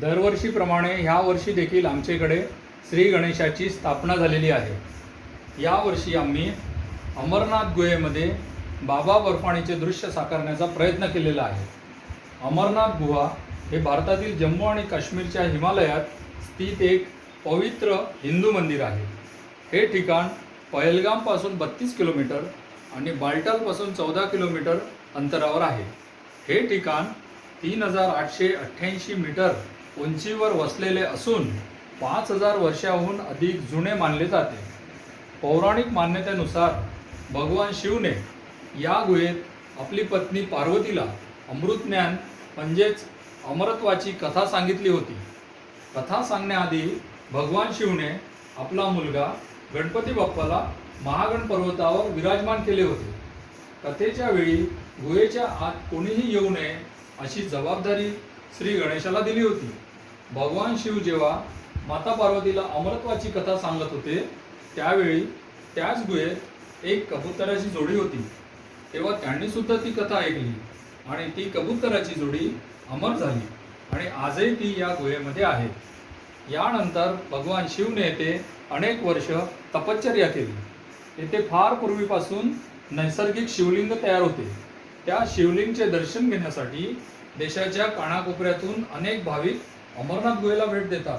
दरवर्षीप्रमाणे ह्या वर्षी देखील आमच्याकडे श्री गणेशाची स्थापना झालेली आहे. यावर्षी आम्ही अमरनाथ गुहेमध्ये बाबा बर्फाणीचे दृश्य साकारण्याचा प्रयत्न केलेला आहे. अमरनाथ गुहा हे भारतातील जम्मू आणि काश्मीरच्या हिमालयात स्थित एक पवित्र हिंदू मंदिर आहे. हे ठिकाण पहलगामपासून बत्तीस किलोमीटर आणि बाल्टालपासून चौदा किलोमीटर अंतरावर आहे. हे ठिकाण तीन हजार आठशे अठ्ठ्याऐंशी मीटर उंचीवर वसलेले असून पाच हजार वर्षाहून अधिक जुने मानले जाते. पौराणिक मान्यतेनुसार भगवान शिवने या गुहेत आपली पत्नी पार्वतीला अमृतज्ञान म्हणजेच अमरत्वाची कथा सांगितली होती. कथा सांगण्याआधी भगवान शिवने आपला मुलगा गणपती बाप्पाला महागण पर्वतावर विराजमान केले होते. कथेच्या वेळी गुहेच्या आत कोणीही येऊ नये अशी जबाबदारी श्री गणेशाला दिली होती. भगवान शिव जेव्हा माता पार्वतीला अमरत्वाची कथा सांगत होते त्यावेळी त्याच गुहेत एक कबुतराची जोडी होती. तेव्हा त्यांनी सुद्धा ती कथा ऐकली आणि ती कबुतराची जोडी अमर झाली आणि आजही ती या गुहेमध्ये आहे. यानंतर भगवान शिवने येथे अनेक वर्ष तपश्चर्या केली. येथे फार पूर्वीपासून नैसर्गिक शिवलिंग तयार होते. त्या शिवलिंगचे दर्शन घेण्यासाठी देशाच्या कानाकोपऱ्यातून अनेक भाविक अमरनाथ गुहेला भेट देतात.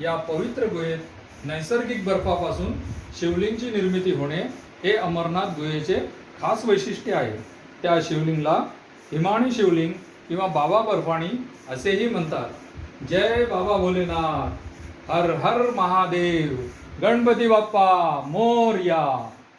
या पवित्र गुहेत नैसर्गिक बर्फापासून शिवलिंगची निर्मिती होणे हे अमरनाथ गुहेचे खास वैशिष्ट्य आहे. त्या शिवलिंगला हिमाणी शिवलिंग किंवा बाबा बर्फाणी असेही म्हणतात. जय बाबा भोलेनाथ. हर हर महादेव. गणपती बाप्पा मोरया.